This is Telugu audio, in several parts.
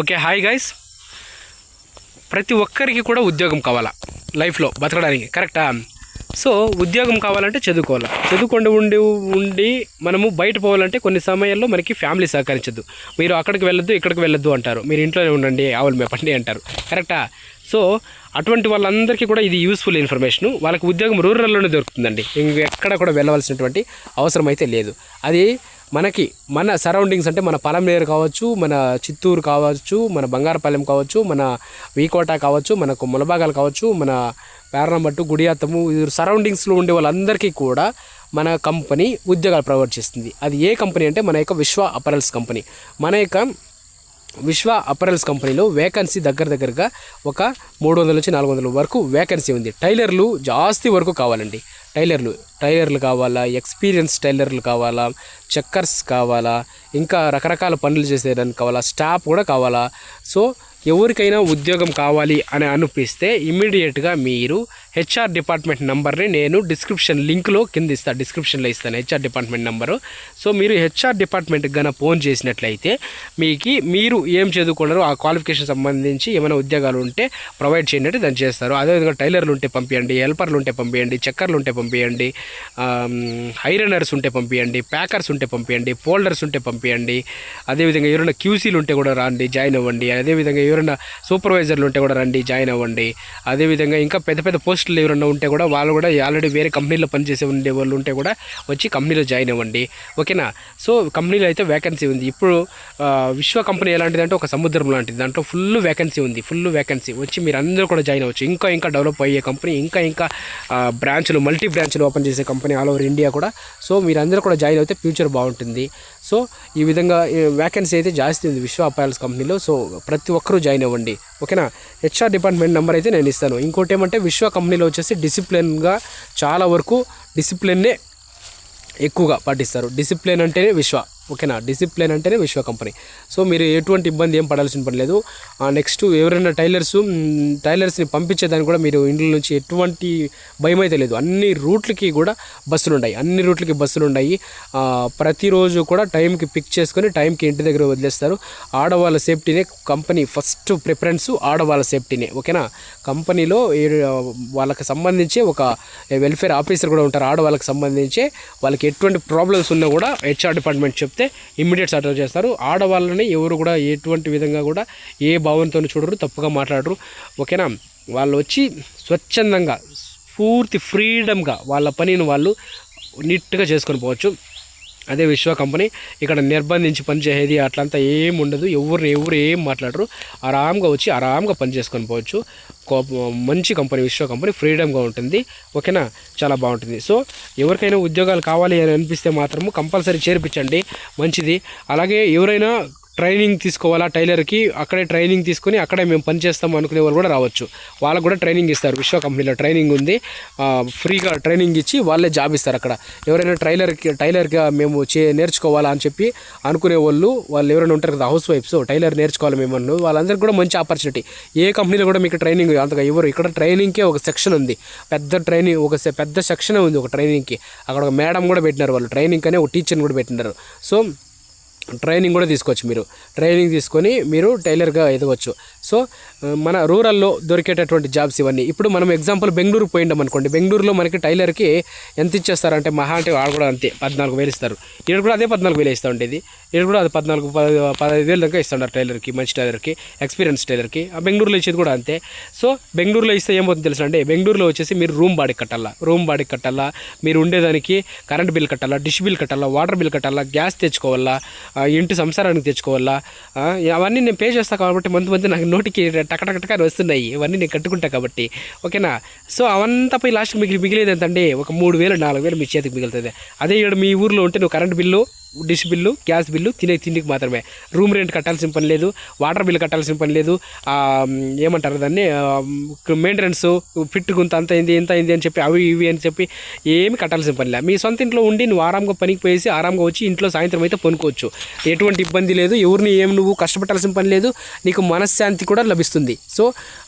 Okay hi guys. ప్రతి ఒక్కరికి కూడా ఉద్యోగం కావాలా? లైఫ్లో బతకడానికి కరెక్టా సో ఉద్యోగం కావాలంటే చదువుకోవాలి? చదువుకుండా ఉండి ఉండి మనము బయట పోవాలంటే కొన్ని సమయాల్లో మనకి ఫ్యామిలీ సహకరించదు. మీరు అక్కడికి వెళ్ళొద్దు ఇక్కడికి వెళ్ళొద్దు అంటారు. మీరు ఇంట్లోనే ఉండండి ఆవులు మేపండి అంటారు. కరెక్టా సో అటువంటి వాళ్ళందరికీ కూడా ఇది యూస్ఫుల్ ఇన్ఫర్మేషన్ వాళ్ళకి ఉద్యోగం రూరల్లోనే దొరుకుతుందండి. ఇంక ఎక్కడ కూడా వెళ్ళవలసినటువంటి అవసరం అయితే లేదు. అది మనకి మన సరౌండింగ్స్ అంటే మన పలమనేరు కావచ్చు మన చిత్తూరు కావచ్చు మన బంగారపాలెం కావచ్చు మన వీకోట కావచ్చు మనకు ములబాగాలు కావచ్చు మన పేరణమట్టు గుడియాత్తము సరౌండింగ్స్లో ఉండే వాళ్ళందరికీ కూడా మన కంపెనీ ఉద్యోగాలు ప్రొవైడ్ చేస్తుంది. అది ఏ కంపెనీ అంటే మన యొక్క విశ్వ అపరల్స్ కంపెనీ. మన యొక్క విశ్వ అపరల్స్ కంపెనీలో వేకెన్సీ దగ్గర దగ్గరగా ఒక మూడు వందల నుంచి నాలుగు వందల వరకు వేకెన్సీ ఉంది. టైలర్లు జాస్తి వరకు కావాలండి. టైలర్లు టైలర్లు కావాలా ఎక్స్పీరియన్స్ టైలర్లు కావాలా చెక్కర్స్ కావాలా ఇంకా రకరకాల పనులు చేసేదానికి కావాలా స్టాఫ్ కూడా కావాలా. సో ఎవరికైనా ఉద్యోగం కావాలి అని అనిపిస్తే ఇమీడియట్గా మీరు హెచ్ఆర్ డిపార్ట్మెంట్ నెంబర్ని నేను డిస్క్రిప్షన్ లింక్లో కింద ఇస్తాను డిస్క్రిప్షన్లో ఇస్తాను హెచ్ఆర్ డిపార్ట్మెంట్ నెంబరు సో మీరు హెచ్ఆర్ డిపార్ట్మెంట్కి గన ఫోన్ చేసినట్లయితే మీకు మీరు ఏం చదువుకున్నారో ఆ క్వాలిఫికేషన్ సంబంధించి ఏమైనా ఉద్యోగాలు ఉంటే ప్రొవైడ్ చేయండి దాన్ని చేస్తారు. అదేవిధంగా టైలర్లు ఉంటే పంపించండి హెల్పర్లు ఉంటే పంపించండి చెక్కర్లు ఉంటే పంపించండి ఐరనర్స్ ఉంటే పంపించండి ప్యాకర్స్ ఉంటే పంపించండి ఫోల్డర్స్ ఉంటే పంపించండి అదేవిధంగా ఎవరైనా క్యూసీలు ఉంటే కూడా రండి జాయిన్ అవ్వండి అదేవిధంగా ఎవరైనా సూపర్వైజర్లు ఉంటే కూడా రండి జాయిన్ అవ్వండి అదేవిధంగా ఇంకా పెద్ద పెద్ద పోస్ట్ పోస్టులు ఎవరైనా ఉంటే కూడా వాళ్ళు కూడా ఆల్రెడీ వేరే కంపెనీలో పనిచేసే ఉండే వాళ్ళు ఉంటే కూడా వచ్చి కంపెనీలో జాయిన్ అవ్వండి. ఓకేనా? సో కంపెనీలో అయితే వేకెన్సీ ఉంది. ఇప్పుడు విశ్వ కంపెనీ ఎలాంటిది అంటే ఒక సముద్రం లాంటిది. దాంట్లో ఫుల్ వేకెన్సీ ఉంది. ఫుల్ వేకెన్సీ వచ్చి మీరు అందరూ కూడా జాయిన్ అవ్వచ్చు. ఇంకా ఇంకా డెవలప్ అయ్యే కంపెనీ ఇంకా ఇంకా బ్రాంచ్లు మల్టీ బ్రాంచ్లు ఓపెన్ చేసే కంపెనీ ఆల్ ఓవర్ ఇండియా కూడా. సో మీరు అందరూ కూడా జాయిన్ అయితే ఫ్యూచర్ బాగుంటుంది. సో ఈ విధంగా వ్యాకెన్సీ అయితే జాస్తి ఉంది విశ్వ అపాయల్స్ కంపెనీలో. సో ప్రతి ఒక్కరూ జాయిన్ అవ్వండి. ఓకేనా? హెచ్ఆర్ డిపార్ట్మెంట్ నెంబర్ అయితే నేను ఇస్తాను. ఇంకోటి ఏమంటే విశ్వ కంపెనీలో వచ్చేసి డిసిప్లిన్గా చాలా వరకు డిసిప్లిన్నే ఎక్కువగా పాటిస్తారు. డిసిప్లిన్ అంటేనే విశ్వ. ఓకేనా? డిసిప్లిన్ అంటేనే విశ్వ కంపెనీ. సో మీరు ఎటువంటి ఇబ్బంది ఏం పడాల్సిన పని లేదు. నెక్స్ట్ ఎవరైనా టైలర్స్ టైలర్స్ని పంపించేదానికి కూడా మీరు ఇండ్ల నుంచి ఎటువంటి భయం అయితే లేదు. అన్ని రూట్లకి కూడా బస్సులు ఉన్నాయి అన్ని రూట్లకి బస్సులు ఉన్నాయి ప్రతిరోజు కూడా టైంకి పిక్ చేసుకొని టైంకి ఇంటి దగ్గర వదిలేస్తారు. ఆడవాళ్ళ సేఫ్టీనే కంపెనీ ఫస్ట్ ప్రిఫరెన్స్ ఆడవాళ్ళ సేఫ్టీనే. ఓకేనా? కంపెనీలో ఏ- వాళ్ళకి సంబంధించి ఒక వెల్ఫేర్ ఆఫీసర్ కూడా ఉంటారు. ఆడవాళ్ళకి సంబంధించి వాళ్ళకి ఎటువంటి ప్రాబ్లమ్స్ ఉన్నా కూడా హెచ్ఆర్ డిపార్ట్మెంట్ చెప్తే ఇమ్మీడియట్ సార్ట్ చేస్తారు. ఆడవాళ్ళని ఎవరు కూడా ఎటువంటి విధంగా కూడా ఏ భావంతో చూడరు తప్పుగా మాట్లాడరు. ఓకేనా? వాళ్ళు వచ్చి స్వచ్ఛందంగా పూర్తి ఫ్రీడమ్గా వాళ్ళ పనిని వాళ్ళు నీట్గా చేసుకొని పోవచ్చు. అదే విశ్వ కంపెనీ ఇక్కడ నిర్బంధించి పనిచేసేది అట్లంతా ఏం ఉండదు. ఎవరు ఎవరు ఏం మాట్లాడరు. ఆరామ్గా వచ్చి ఆరామ్గా పని చేసుకొని పోవచ్చు. కో- మంచి కంపెనీ విశ్వ కంపెనీ ఫ్రీడమ్గా ఉంటుంది. ఓకేనా? చాలా బాగుంటుంది. సో ఎవరికైనా ఉద్యోగాలు కావాలి అని అనిపిస్తే మాత్రము కంపల్సరీ చేర్పించండి. మంచిది. అలాగే ఎవరైనా ట్రైనింగ్ తీసుకోవాలా టైలర్కి? అక్కడే ట్రైనింగ్ తీసుకొని అక్కడే మేము పనిచేస్తాం అనుకునే వాళ్ళు కూడా రావచ్చు. వాళ్ళకు కూడా ట్రైనింగ్ ఇస్తారు. విశ్వ కంపెనీలో ట్రైనింగ్ ఉంది. ఫ్రీగా ట్రైనింగ్ ఇచ్చి వాళ్ళే జాబ్ ఇస్తారు అక్కడ. ఎవరైనా ట్రైలర్కి టైలర్గా మేము చే నేర్చుకోవాలా అని చెప్పి అనుకునే వాళ్ళు వాళ్ళు ఎవరైనా ఉంటారు కదా హౌస్ వైఫ్స్ టైలర్ నేర్చుకోవాలి మేము వాళ్ళందరికీ కూడా మంచి ఆపర్చునిటీ. ఏ కంపెనీలో కూడా మీకు ట్రైనింగ్ అంతగా ఇవ్వరు. ఇక్కడ ట్రైనింగ్కే ఒక సెక్షన్ ఉంది. పెద్ద ట్రైనింగ్ ఒక సె- పెద్ద సెక్షన్ ఉంది ఒక ట్రైనింగ్కి. అక్కడ ఒక మేడం కూడా పెట్టినారు వాళ్ళు. ట్రైనింగ్ అనే ఒక టీచర్ని కూడా పెట్టినారు. సో ట్రైనింగ్ కూడా తీసుకోవచ్చు మీరు. ట్రైనింగ్ తీసుకొని మీరు టైలర్గా ఎదగవచ్చు సో మన రూరల్లో దొరికేటటువంటి జాబ్స్ ఇవన్నీ. ఇప్పుడు మనం ఎగ్జాంపుల్ బెంగళూరు పోయిండం అనుకోండి. బెంగళూరులో మనకి టైలర్కి ఎంత ఇచ్చేస్తారంటే మహా అంటే వాడు కూడా అంతే పద్నాలుగు వేలు ఇస్తారు. ఇక్కడ కూడా అదే పద్నాలుగు వేలు ఇస్తూ ఉండేది. ఇక్కడ కూడా అది పద్నాలుగు పది పదహైదు వేలు దాకా ఇస్తున్నారు టైలర్కి మంచి టైలర్కి ఎక్స్పీరియన్స్ టైలర్కి. ఆ బెంగళూరులో ఇచ్చేది కూడా అంతే. సో బెంగళూరులో ఇస్తే ఏమవుతుంది తెలుసు అంటే బెంగళూరులో వచ్చేసి మీరు రూమ్ బాడీ కట్టాలా? రూమ్ బాడీ కట్టాలా? మీరు ఉండేదానికి కరెంట్ బిల్ కట్టాలా? డిష్ బిల్ కట్టాలా? వాటర్ బిల్ కట్టాలా? గ్యాస్ తెచ్చుకోవాలా? ఇంటి సంసారానికి తెచ్చుకోవాలా? అవన్నీ నేను పే చేస్తా కాబట్టి మంత్ మంత్ నాకు నోటికి టకటకటక వస్తున్నాయి. ఇవన్నీ నేను కట్టుకుంటా కాబట్టి. ఓకేనా? సో అవంతా పోయి లాస్ట్ మిగిలి మిగిలేదు ఎంతండి? ఒక మూడు వేలు నాలుగు వేలు మీ చేతికి మిగులుతుంది. అదే ఇక్కడ మీ ఊర్లో ఉంటే నువ్వు current bill dish bill gas bill తినే తిండికి మాత్రమే. రూమ్ రెంట్ కట్టాల్సిన పని లేదు వాటర్ బిల్ కట్టాల్సిన పని లేదు ఏమంటారు దాన్ని మెయింటెనెన్స్ ఫిట్ గుంత అంత అయింది ఇంత అయింది అని చెప్పి అవి ఇవి అని చెప్పి ఏమి కట్టాల్సిన పని లేదు. మీ సొంత ఇంట్లో ఉండి నువ్వు ఆరాంగా పనికి పోయేసి ఆరాంగా వచ్చి ఇంట్లో సాయంత్రం అయితే పనుకోవచ్చు. ఎటువంటి ఇబ్బంది లేదు ఎవరిని ఏం నువ్వు కష్టపడాల్సిన పని లేదు నీకు మనశ్శాంతి కూడా లభిస్తుంది. సో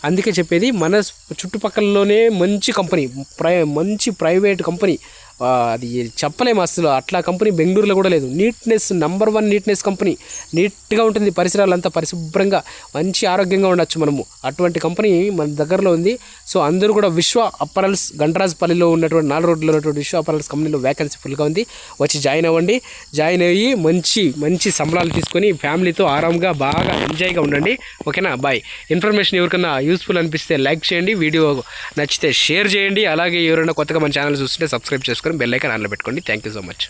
అందుకే చెప్పేది మన చుట్టుపక్కలలోనే మంచి కంపెనీ ప్రై మంచి ప్రైవేట్ కంపెనీ అది చెప్పలేము అసలు. అట్లా కంపెనీ బెంగళూరులో కూడా లేదు. Neatness number one neatness company. నీట్గా ఉంటుంది పరిసరాలంతా పరిశుభ్రంగా మంచి ఆరోగ్యంగా ఉండొచ్చు మనము. అటువంటి కంపెనీ మన దగ్గరలో ఉంది. సో అందరూ కూడా విశ్వ అప్పరల్స్ గంటరాజపల్లిలో ఉన్నటువంటి నాలుగు రోడ్లో ఉన్నటువంటి విశ్వ అప్పరల్స్ కంపెనీలో వ్యాకెన్సీ ఫుల్గా ఉంది. వచ్చి జాయిన్ అవ్వండి. జాయిన్ అయ్యి మంచి మంచి సంబళాలు తీసుకొని ఫ్యామిలీతో ఆరాంగా బాగా ఎంజాయ్గా ఉండండి. ఓకేనా? బాయ్. ఇన్ఫర్మేషన్ ఎవరికైనా యూస్ఫుల్ అనిపిస్తే లైక్ చేయండి. వీడియో నచ్చితే షేర్ చేయండి. అలాగే ఎవరైనా కొత్తగా మన ఛానల్ చూస్తుంటే సబ్స్క్రైబ్ చేసుకొని బెల్ ఐకాన్ ఆన్లో పెట్టుకోండి. Thank you so much